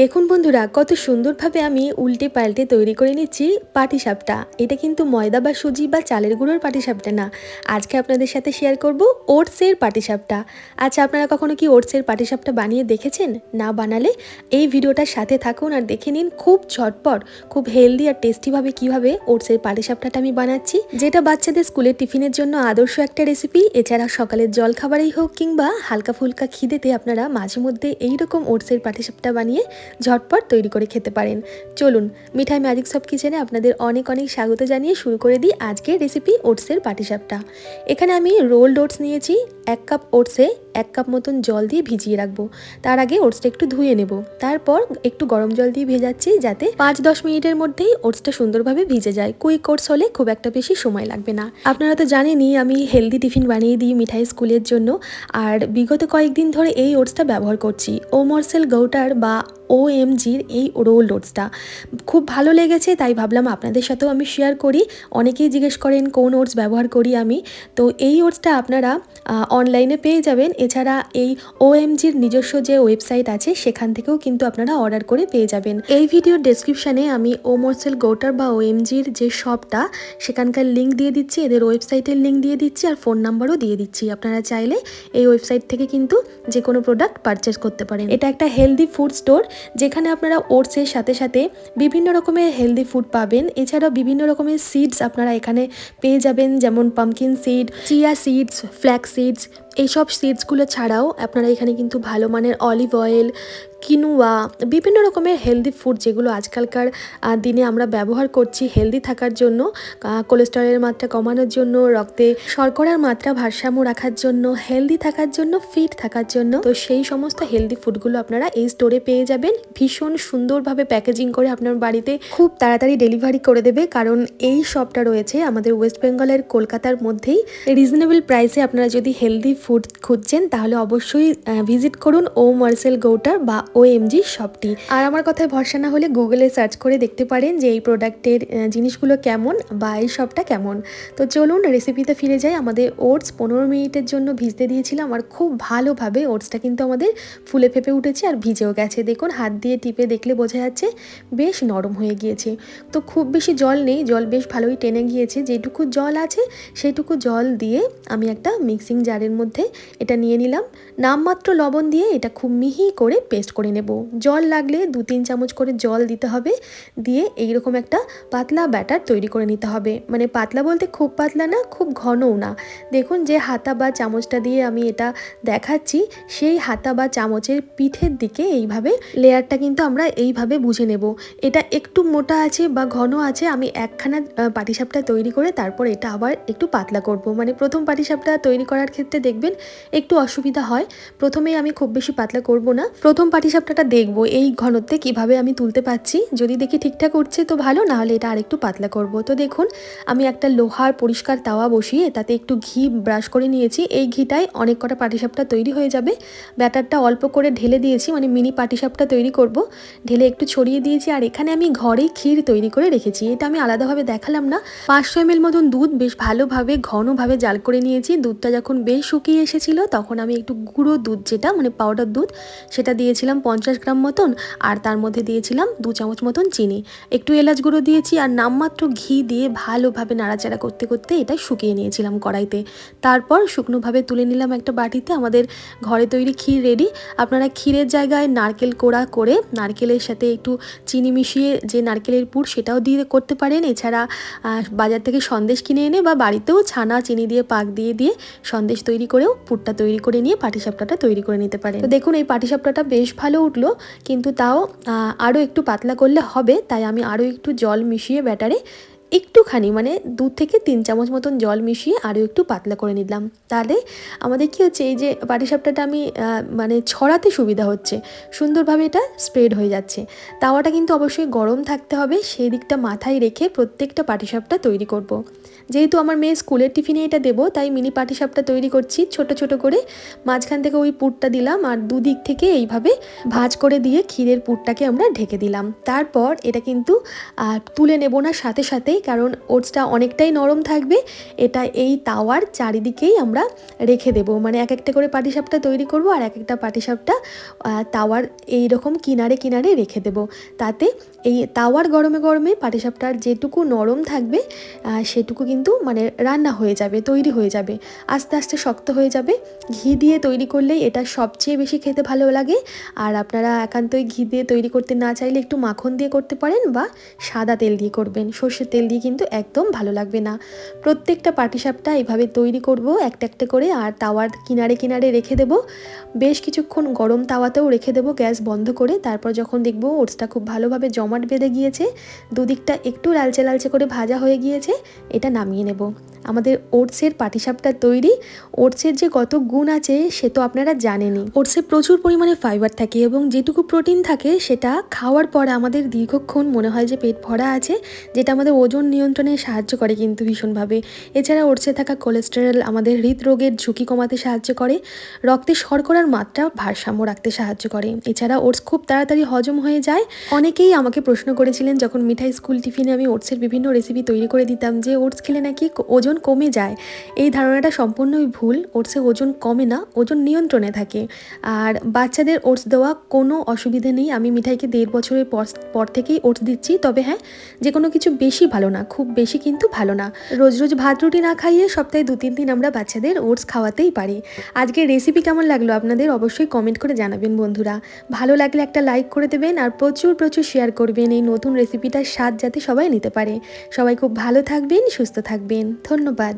দেখুন বন্ধুরা, কত সুন্দরভাবে আমি উল্টে পাল্টে তৈরি করে নিচ্ছি পাটিসাপটা। এটা কিন্তু ময়দা বা সুজি বা চালের গুঁড়োর পাটিসাপটা না। আজকে আপনাদের সাথে শেয়ার করব ওটসের পাটিসাপটা। আচ্ছা আপনারা কখনো কি ওটসের পাটিসাপটা বানিয়ে দেখেছেন? না বানালে এই ভিডিওটার সাথে থাকুন আর দেখে নিন খুব ঝটপট, খুব হেলদি আর টেস্টিভাবে কীভাবে ওটসের পাটিসাপটাটা আমি বানাচ্ছি। যেটা বাচ্চাদের স্কুলের টিফিনের জন্য আদর্শ একটা রেসিপি এছাড়া সকালের জল খাবারেই হোক কিংবা হালকা ফুলকা খিদেতে আপনারা মাঝে মধ্যে এইরকম ওটসের পাটিসাপটা বানিয়ে ঝটপট তৈরি করে খেতে পারেন। চলুন, মিঠাই ম্যাজিক সব কিচেনে আপনাদের অনেক অনেক স্বাগত জানিয়ে শুরু করে দিই আজকের রেসিপি ওটসের পাটিসাপটা। এখানে আমি রোল্ড ওটস নিয়েছি, এক কাপ ওটসে এক কাপ মতন জল দিয়ে ভিজিয়ে রাখব। তার আগে ওটসটা একটু ধুয়ে নেব। তারপর একটু গরম জল দিয়ে ভেজাচ্ছি যাতে পাঁচ দশ মিনিটের মধ্যেই ওটসটা সুন্দরভাবে ভিজে যায়। কুইক ওটস হলে খুব একটা বেশি সময় লাগবে না। আপনারা তো জানেনই আমি হেলদি টিফিন বানিয়ে দিই মিঠাই স্কুলের জন্য। আর বিগত কয়েকদিন ধরে এই ওটসটা ব্যবহার করছি। ও মর্সেল গৌটার বা ও এমজির এই রোল ওটসটা। খুব ভালো লেগেছে, তাই ভাবলাম আপনাদের সাথেও আমি শেয়ার করি। অনেকেই জিজ্ঞেস করেন, কোন ওটস ব্যবহার করি আমি? তো এই ওটসটা আপনারা অনলাইনে পেয়ে যাবেন। এছাড়া এই ও এমজির নিজস্ব যে ওয়েবসাইট আছে, সেখান থেকেও কিন্তু আপনারা অর্ডার করে পেয়ে যাবেন। এই ভিডিওর ডেসক্রিপশানে আমি ও মোরসেল গোটার বা ও এমজির যে শপটা সেখানকার লিঙ্ক দিয়ে দিচ্ছি, এদের ওয়েবসাইটের লিঙ্ক দিয়ে দিচ্ছি আর ফোন নাম্বারও দিয়ে দিচ্ছি। আপনারা চাইলে এই ওয়েবসাইট থেকে কিন্তু যে কোনো প্রোডাক্ট পারচেস করতে পারেন। এটা একটা হেলদি ফুড স্টোর যেখানে আপনারা ওটসের সাথে সাথে বিভিন্ন রকমের হেলদি ফুড পাবেন। এছাড়াও বিভিন্ন রকমের সিডস আপনারা এখানে পেয়ে যাবেন, যেমন pumpkin seed chia seeds flax seeds এইসব সিডসগুলো ছাড়াও আপনারা এখানে কিন্তু ভালো মানের অলিভ অয়েল কিনুয়া বিভিন্ন রকমের হেলদি ফুড যেগুলো আজকালকার দিনে আমরা ব্যবহার করছি হেলদি থাকার জন্য কোলেস্টেরলের মাত্রা কমানোর জন্য, রক্তে শর্করার মাত্রা ভারসাম্য রাখার জন্য হেলদি থাকার জন্য ফিট থাকার জন্য। তো সেই সমস্ত হেলদি ফুডগুলো আপনারা এই স্টোরে পেয়ে যাবেন। ভীষণ সুন্দরভাবে প্যাকেজিং করে আপনার বাড়িতে খুব তাড়াতাড়ি ডেলিভারি করে দেবে। কারণ এই শপটা রয়েছে আমাদের ওয়েস্ট বেঙ্গলের কলকাতার মধ্যেই। রিজনেবল প্রাইসে আপনারা যদি হেলদি ফুড খুঁজছেন তাহলে অবশ্যই ভিজিট করুন ও মার্সেল গৌটার বা ও এমজি শপটি আর আমার কথায় ভরসা না হলে গুগলে সার্চ করে দেখতে পারেন যে এই প্রোডাক্টের জিনিসগুলো কেমন বা এই শপটা কেমন। তো চলুন রেসিপিতে ফিরে যাই। আমাদের ওটস পনেরো মিনিটের জন্য ভিজতে দিয়েছিলাম আর খুব ভালোভাবে ওটসটা কিন্তু আমাদের ফুলে ফেপে উঠেছে আর ভিজেও গেছে। দেখুন, হাত দিয়ে টিপে দেখলে বোঝা যাচ্ছে বেশ নরম হয়ে গিয়েছে। তো খুব বেশি জল নেই, জল বেশ ভালোই টেনে গিয়েছে। যেটুকু জল আছে, সেটুকু জল দিয়ে আমি একটা মিক্সিং জারের মধ্যে এটা নিয়ে নিলাম। নামমাত্র লবণ দিয়ে এটা খুব মিহি করে পেস্ট করে নেব। জল লাগলে দু তিন চামচ করে জল দিতে হবে। দিয়ে এইরকম একটা পাতলা ব্যাটার তৈরি করে নিতে হবে। মানে পাতলা বলতে খুব পাতলা না, খুব ঘনও না। দেখুন যে হাতা বা চামচটা দিয়ে আমি এটা দেখাচ্ছি, সেই হাতা বা চামচের পিঠের দিকে এইভাবে লেয়ারটা কিন্তু আমরা এইভাবে বুঝে নেব। এটা একটু মোটা আছে বা ঘন আছে, আমি একখানা পাটিসাপটা তৈরি করে তারপর এটা আবার একটু পাতলা করব। মানে প্রথম পাটিসাপটা তৈরি করার ক্ষেত্রে দেখবেন একটু অসুবিধা হয়, প্রথমেই আমি খুব বেশি পাতলা করব না। প্রথম পাটিসাপটাটা দেখব, এই ঘনত্বে কীভাবে আমি তুলতে পারছি। যদি দেখি ঠিকঠাক উঠছে তো ভালো না হলে এটা আরেকটু পাতলা করব। তো দেখুন, আমি একটা লোহার পরিষ্কার তাওয়া বসিয়ে তাতে একটু ঘি ব্রাশ করে নিয়েছি। এই ঘিটায় অনেক কটা পাটিসাপটা তৈরি হয়ে যাবে। ব্যাটারটা অল্প করে ঢেলে দিয়েছি মানে মিনি পাটিসাপটা তৈরি করব। ঢেলে একটু ছড়িয়ে দিয়েছি, আর এখানে আমি ঘরেই ক্ষীর তৈরি করে রেখেছি। এটা আমি আলাদাভাবে দেখালাম না। পাঁচশো এম এল মতন দুধ বেশ ভালোভাবে, ঘনভাবে জাল করে নিয়েছি। দুধটা যখন বেশ শুকিয়ে এসেছিল, তখন আমি একটু গুঁড়ো দুধ যেটা মানে পাউডার দুধ, সেটা দিয়েছিলাম পঞ্চাশ গ্রাম মতন, আর তার মধ্যে দিয়েছিলাম দু চামচ মতন চিনি। একটু এলাচ গুঁড়ো দিয়েছি আর নামমাত্র ঘি দিয়ে ভালোভাবে নাড়াচাড়া করতে করতে এটা শুকিয়ে নিয়েছিলাম কড়াইতে। তারপর শুকনোভাবে তুলে নিলাম একটা বাটিতে, আমাদের ঘরে তৈরি ক্ষীর রেডি। আপনারা ক্ষীরের জায়গায় নারকেল কোড়া করে, নারকেলের সাথে একটু চিনি মিশিয়ে যে নারকেলের পুর, সেটাও দিয়ে করতে পারেন। এছাড়া বাজার থেকে সন্দেশ কিনে এনে বা বাড়িতেও ছানা, চিনি দিয়ে, পাক দিয়ে দিয়ে সন্দেশ তৈরি করেও পুরটা তৈরি করে নিয়ে পাটিসাপটাটা তৈরি করে নিতে পারেন। তো দেখুন, এই পাটিসাপটাটা বেশ ভালো উঠল, কিন্তু তাও আরও একটু পাতলা করলে হবে, তাই আমি আরও একটু জল মিশিয়ে ব্যাটারে একটুখানি মানে দু থেকে তিন চামচ মতন জল মিশিয়ে আরও একটু পাতলা করে নিলাম। তাহলে আমাদের কী হচ্ছে, এই যে পাটিসাপটাটা আমি মানে ছড়াতে সুবিধা হচ্ছে, সুন্দরভাবে এটা স্প্রেড হয়ে যাচ্ছে। তাওয়াটা কিন্তু অবশ্যই গরম থাকতে হবে, সেই দিকটা মাথায় রেখে প্রত্যেকটা পাটিসাপটা তৈরি করব। যেহেতু আমার মেয়ে স্কুলের টিফিনে এটা দেবো, তাই মিনি পাটিসাপটা তৈরি করছি, ছোট ছোট করে। মাঝখান থেকে ওই পুরটা দিলাম আর দুদিক থেকে এইভাবে ভাজ করে দিয়ে ক্ষীরের পুরটাকে আমরা ঢেকে দিলাম। তারপর এটা কিন্তু তুলে নেব না সাথে সাথেই কারণ ওটসটা অনেকটাই নরম থাকবে। এটা এই তাওয়ার চারিদিকেই আমরা রেখে দেব। মানে এক একটা করে পাটিসাপটা তৈরি করব আর এক একটা পাটিসাপটা তাওয়ার এই রকম কিনারে কিনারে রেখে দেব। তাতে এই তাওয়ার গরমে গরমে পাটিসাপটার যেটুকু নরম থাকবে সেটুকু কিন্তু মানে রান্না হয়ে যাবে, তৈরি হয়ে যাবে। আস্তে আস্তে শক্ত হয়ে যাবে। ঘি দিয়ে তৈরি করলেই এটা সবচেয়ে বেশি খেতে ভালো লাগে। আর আপনারা একান্তই ঘি দিয়ে তৈরি করতে না চাইলে একটু মাখন দিয়ে করতে পারেন বা সাদা তেল দিয়ে করবেন। সর্ষের তেল দিয়ে কিন্তু একদম ভালো লাগবে না। প্রত্যেকটা পাটিসাপটা এভাবে তৈরি করব, একটা একটা করে, আর তাওয়ার কিনারে কিনারে রেখে দেব। বেশ কিছুক্ষণ গরম তাওয়াতেও রেখে দেব গ্যাস বন্ধ করে। তারপর যখন দেখব ওটসটা খুব ভালোভাবে জমাট বেঁধে গিয়েছে, দুদিকটা একটু লালচে লালচে করে ভাজা হয়ে গিয়েছে, এটা নামিয়ে নেব। আমাদের ওটসের পাটিসাপটা তৈরি। ওটসের যে কত গুণ আছে, সে তো আপনারা জানেনই। ওটসে প্রচুর পরিমাণে ফাইবার থাকে এবং যেটুকু প্রোটিন থাকে, সেটা খাওয়ার পর আমাদের দীর্ঘক্ষণ মনে হয় যে পেট ভরা আছে, যেটা আমাদের ওজন নিয়ন্ত্রণে সাহায্য করে কিন্তু ভীষণভাবে। এছাড়া ওটসে থাকা কোলেস্টেরল আমাদের হৃদরোগের ঝুঁকি কমাতে সাহায্য করে, রক্তে শর্করার মাত্রা ভারসাম্য রাখতে সাহায্য করে। এছাড়া ওটস খুব তাড়াতাড়ি হজম হয়ে যায়। অনেকেই আমাকে প্রশ্ন করেছিলেন যখন মিঠাই স্কুল টিফিনে আমি ওটসের বিভিন্ন রেসিপি তৈরি করে দিতাম যে, ওটস খেলে নাকি ওজন কমে যায়। এই ধারণাটা সম্পূর্ণই ভুল ওটসে ওজন কমে না, ওজন নিয়ন্ত্রণে থাকে। আর বাচ্চাদের ওটস দেওয়া কোনো অসুবিধে নেই। আমি মিঠাইকে দেড় বছরের পর পর থেকেই ওটস দিচ্ছি। তবে হ্যাঁ যে কোনো কিছু বেশি ভালো না, খুব বেশি কিন্তু ভালো না। রোজ রোজ ভাত রুটি না খাইয়ে সপ্তাহে দু তিন দিন আমরা বাচ্চাদের ওটস খাওয়াতেই পারি। আজকের রেসিপি কেমন লাগল আপনাদের অবশ্যই কমেন্ট করে জানাবেন বন্ধুরা। ভালো লাগলে একটা লাইক করে দেবেন আর প্রচুর প্রচুর শেয়ার করবেন এই নতুন রেসিপিটার স্বাদ যাতে সবাই নিতে পারে। সবাই খুব ভালো থাকবেন, সুস্থ থাকবেন। ধন্যবাদ।